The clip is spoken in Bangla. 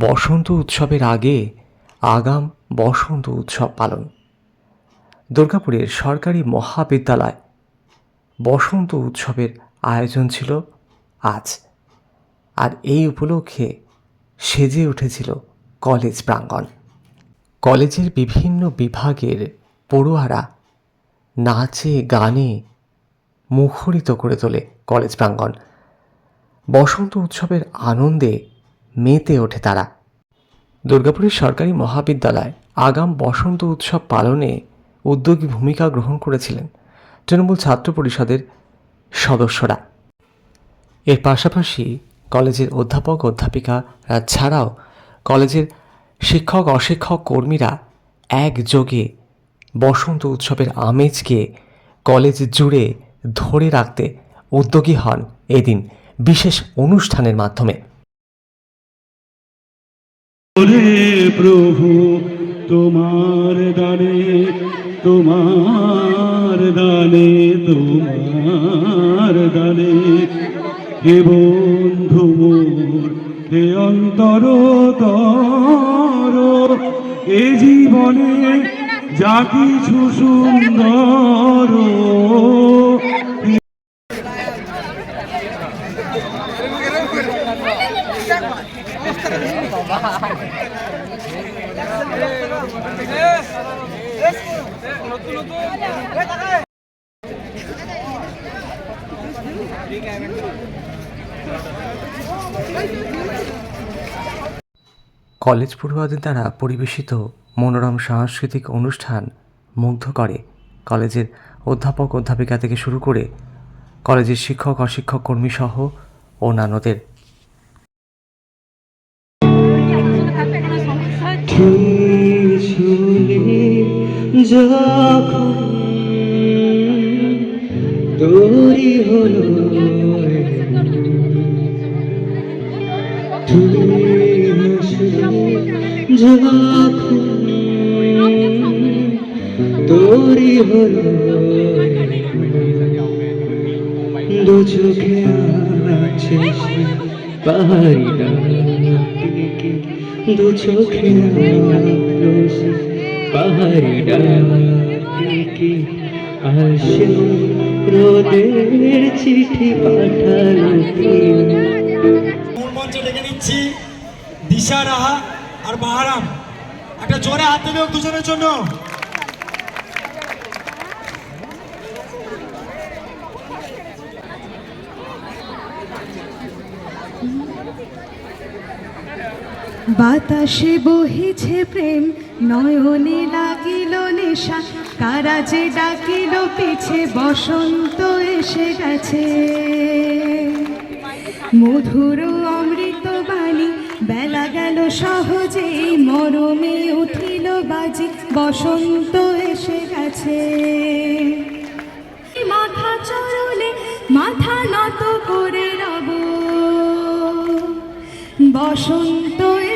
বসন্ত উৎসবের আগে আগাম বসন্ত উৎসব পালন। দুর্গাপুরের সরকারি মহাবিদ্যালয় বসন্ত উৎসবের আয়োজন ছিল আজ। আর এই উপলক্ষে সেজে উঠেছিল কলেজ প্রাঙ্গণ। কলেজের বিভিন্ন বিভাগের পড়ুয়ারা নাচে, গানে মুখরিত করে তোলে কলেজ প্রাঙ্গণ। বসন্ত উৎসবের আনন্দে মেতে ওঠে তারা। দুর্গাপুরের সরকারি মহাবিদ্যালয় আগাম বসন্ত উৎসব পালনে উদ্যোগী ভূমিকা গ্রহণ করেছিলেন তৃণমূল ছাত্র পরিষদের সদস্যরা। এর পাশাপাশি কলেজের অধ্যাপক অধ্যাপিকারা ছাড়াও কলেজের শিক্ষক, অশিক্ষক কর্মীরা একযোগে বসন্ত উৎসবের আমেজকে কলেজ জুড়ে ধরে রাখতে উদ্যোগী হন এদিন বিশেষ অনুষ্ঠানের মাধ্যমে। ওরে প্রভু, তোমার দানে তোমার দানে তোমার দানে, হে বন্ধু হে অন্তর তর, এ জীবনে যা কিছু সুন্দর কলেজ পড়ুয়াদের দ্বারা পরিবেশিত মনোরম সাংস্কৃতিক অনুষ্ঠান মুগ্ধ করে। কলেজের অধ্যাপক অধ্যাপিকা থেকে শুরু করে কলেজের শিক্ষক, অশিক্ষক কর্মী সহ অন্যান্যদের। যখন তোরি হলো যখন তোরি হলো দু চোখে আছে পাহাড়ি দু চোখে পাহাড়ি ডাকে রোদের চিঠি পাঠালো মঞ্চে ডেকে নিচ্ছি দিশা, রাহা আর বাহারাম একটা জোরে হাত দেবে দুজনের জন্য। বাতাসে বহিছে প্রেম, নয়নে লাগিল নেশা, কারা যে ডাকিল পিছে, বসন্ত এসে গেছে। মধুর অমৃত বাণী, বেলা গেল সহজেই, মরমে উঠিল বাজি, বসন্ত এসে গেছে। মাথা চরলে মাথা নত করে রব। বসন্ত